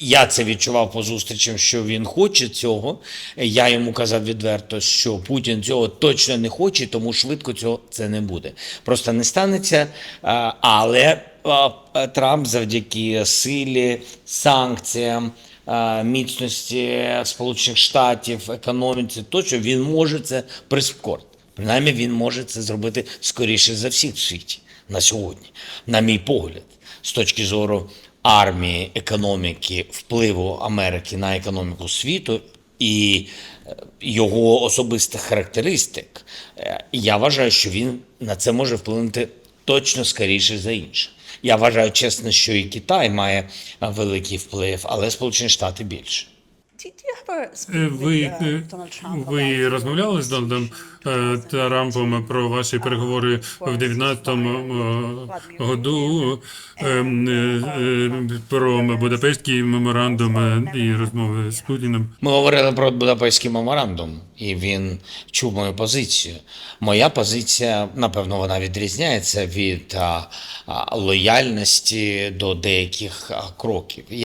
Я це відчував по зустрічам, що він хоче цього. Я йому казав відверто, що Путін цього точно не хоче, тому швидко цього це не буде. Просто не станеться. Але Трамп завдяки силі, санкціям, міцності Сполучених Штатів, економіці, тощо він може це прискорити. Принаймні він може це зробити скоріше за всіх в світі на сьогодні, на мій погляд, з точки зору армії, економіки, впливу Америки на економіку світу і е, його особистих характеристик. Е, Я вважаю, що він на це може вплинути точно скоріше за інше. Я вважаю чесно, що і Китай має е, великий вплив, але Сполучені Штати більше. Ви, with, uh, е, Trump ви розмовляли з Дональдом е, Трампом про ваші переговори в 19-му е, году е, е, про Будапештський меморандум е, і розмови з Путіним? Ми говорили про Будапештський меморандум, і він чув мою позицію. Моя позиція, напевно, вона відрізняється від лояльності до деяких кроків.